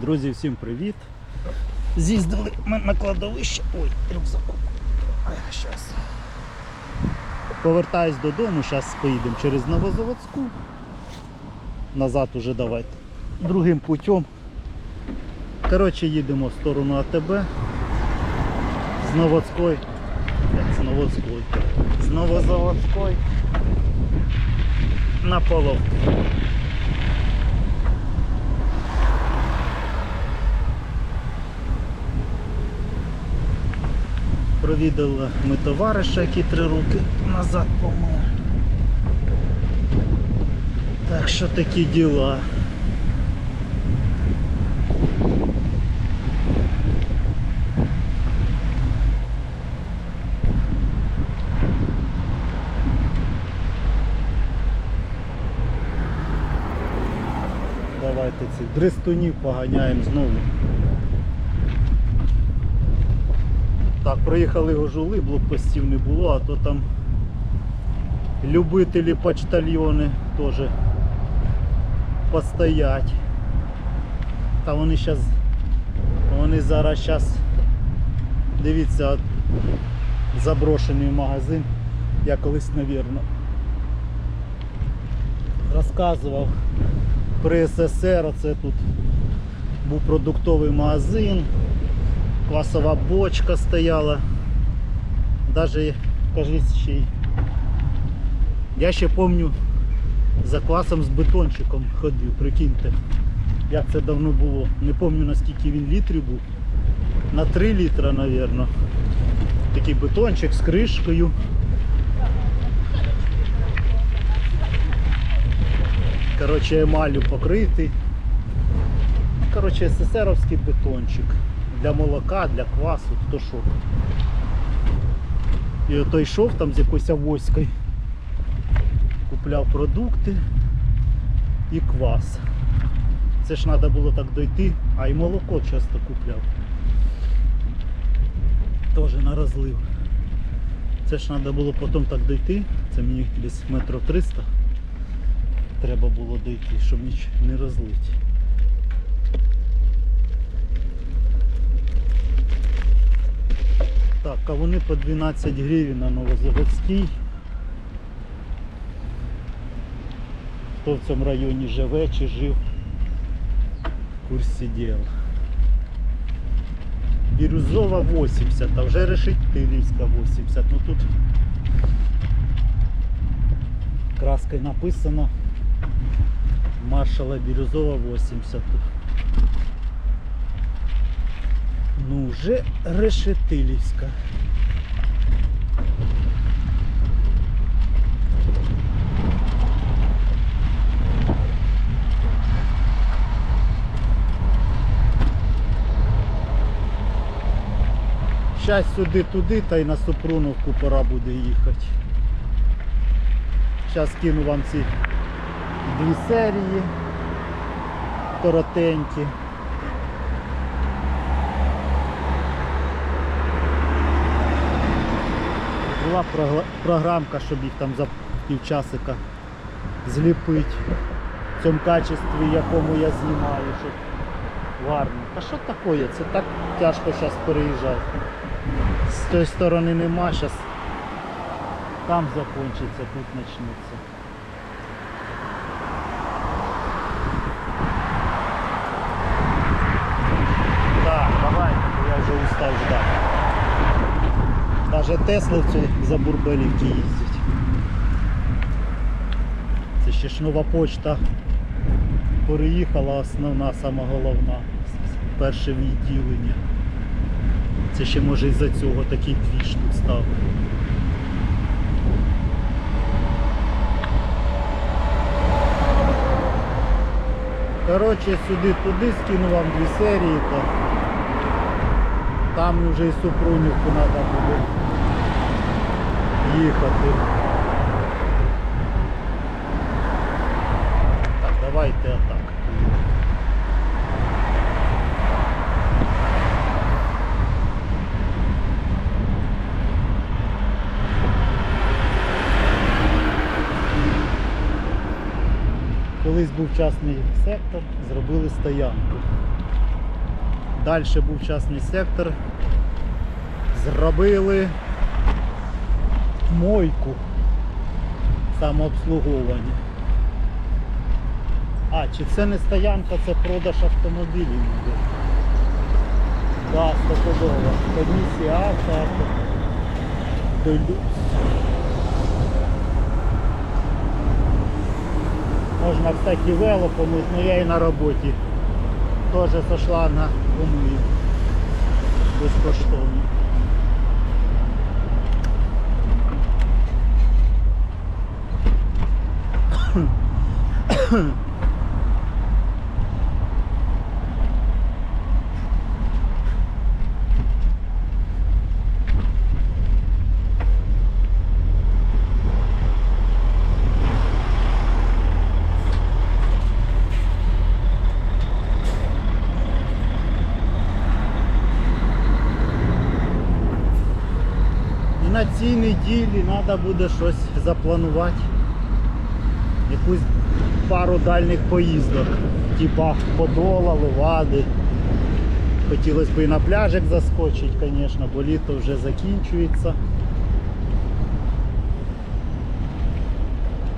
Друзі, всім привіт! З'їздили ми на кладовище. Ой, рюкзаку. Щас. Повертаюсь додому, зараз поїдемо через Новозаводську. Назад уже давайте. Другим путем. Коротше, їдемо в сторону АТБ. З Новоцької. З Новоцької. З Новозаводської. На полов. Провідали ми товариша, який три роки назад помер. Так що такі діла. Давайте цих дрестунів поганяємо знову. Так, проїхали гожули, блокпостів не було, а то там любителі почтальйони теж постоять. Та вони зараз вони зараз зараз дивіться заброшений магазин. Я колись, навірно, розказував при СССР, оце тут був продуктовий магазин квасова бочка стояла. Даже, кажись, ще. Я ще пам'ятаю, за квасом з бетончиком ходив, прикиньте. Як це давно було. Не пам'ятаю наскільки він літрів був. На 3 літра, мабуть. Такий бетончик з кришкою. Коротше, емалю покритий. Коротше, СССРовський бетончик. Для молока, для квасу, хто що. І ото йшов там з якоюсь авоською. Купляв продукти і квас. Це ж треба було так дойти, а й молоко часто купляв. Теж на розлив. Це ж треба було потім так дойти. Це мені десь метро 300 треба було дойти, щоб ніч не розлити. Вони по 12 гривень на Новозаводській. Хто в цьому районі живе чи жив, в курсі діла. Бірюзова 80, а вже Решетилівська 80. Ну тут краскою написано маршала Бірюзова 80 тут. Ну вже Решетилівська. Щас сюди туди та й на Супруновку пора буде їхати. Зараз кину вам ці дві серії коротенькі. Була програмка, щоб їх там за півчасика зліпити в цьому качестві, якому я знімаю, щоб гарно. Та що таке? Це так тяжко зараз переїжджати. З тої сторони нема, зараз там закінчиться, тут почнеться. Так, давайте, бо я вже устав ждати. Даже Тесловці за Бурбелівки їздять. Це ще ж нова почта переїхала, основна, сама головна. Перше відділення. Це ще може із-за цього такий двіж тут став. Коротше, сюди-туди скину вам дві серії, то там вже і Супрунівку треба буде їхати. Так, давайте отак. Колись був частний сектор, зробили стоянку. Далі був частний сектор. Зробили мойку самообслуговування. А, чи це не стоянка, це продаж автомобілів, мабуть. Да, стопудово. Комісія авто, авто. Делюкс. Можна, кстати, вело помыть, но я і на роботі теж зайшла на помию. Безкоштовно. на цій неділі треба буде щось запланувати. Якусь пару дальніх поїздок. Типа Подола, Левади. Хотілося б і на пляжик заскочити, звісно, бо літо вже закінчується.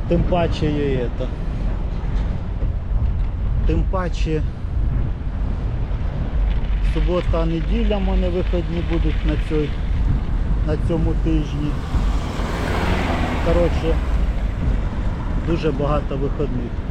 Тим паче є это. Тим паче субота, неділя в мене виходні будуть на цій на цьому тижні. Коротше, дуже багато виходних.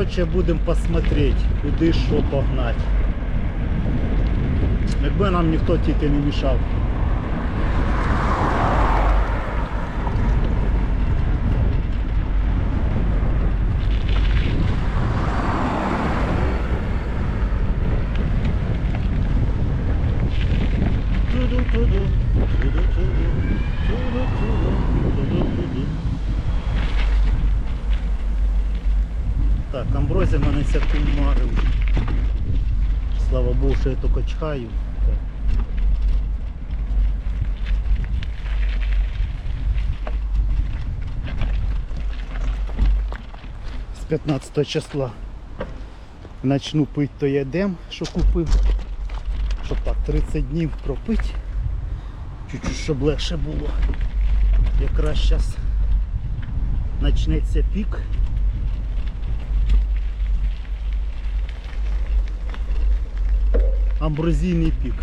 Коротше, будемо посмотреть, куди що погнати. Якби нам ніхто тільки не мішав. Амброзія мене ся кумарив. Слава Богу, що я тільки чхаю. З 15 числа начну пити той едем, що купив. Щоб так 30 днів пропити. Чуть-чуть, щоб легше було. Якраз зараз почнеться пік. Амброзійний пік.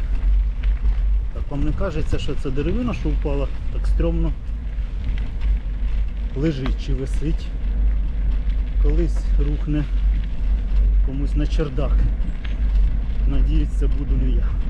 Так вам не кажеться, що це деревина, що впала, так стрьомно лежить чи висить. Колись рухне комусь на чердак. Надіюсь, це буду не я.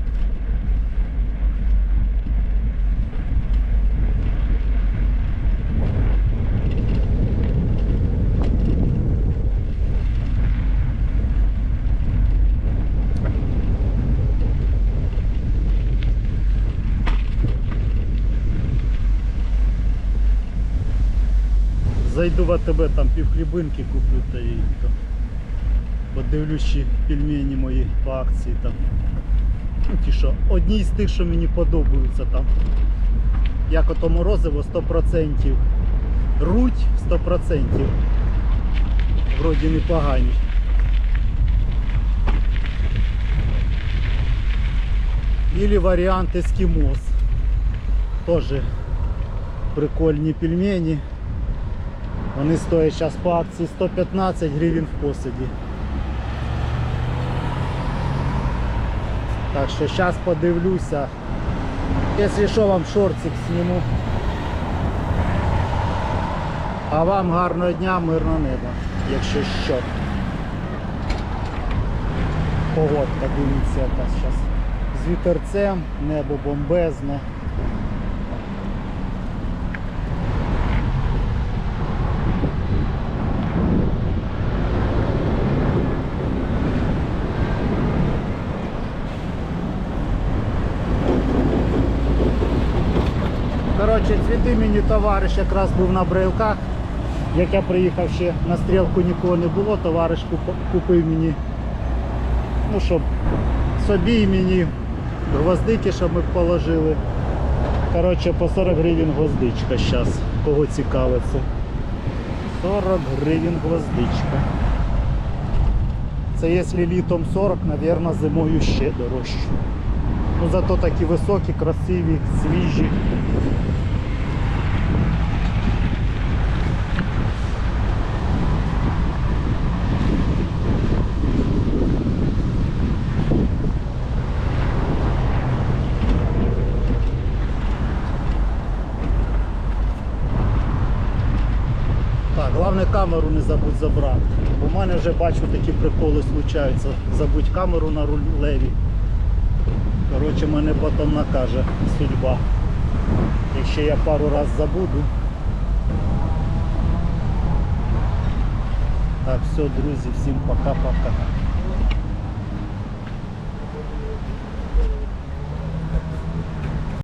Зайду в АТБ, там півхлібинки куплю та і там подивлюсь, пельмені мої по акції там. Ну, ті, що, одні з тих, що мені подобаються там. Як ото морозиво 100%. Руть 100%. Вроді непогані. Или варіант ескімос. Тоже прикольні пельмені. Вони стоять зараз по акції 115 гривень в посаді. Так що зараз подивлюся. Якщо що вам шортик зніму. А вам гарного дня, мирного неба, якщо що. Погодка, дивіться, зараз. З вітерцем, небо бомбезне. Коротше, цвіти мені товариш якраз був на брайлках. Як я приїхав ще на стрілку нікого не було, товариш купив мені, ну щоб собі і мені гвоздики, щоб ми положили. Коротше, по 40 гривень гвоздичка зараз, кого цікавиться. 40 гривень гвоздичка. Це якщо літом 40, мабуть, зимою ще дорожче. Ну зато такі високі, красиві, свіжі. Так, головне камеру не забудь забрати. У мене вже бачу такі приколи случаються. Забудь камеру на рулеві. Коротше, мене потім накаже судьба. Якщо я пару раз забуду. Так, все, друзі, всім пока-пока.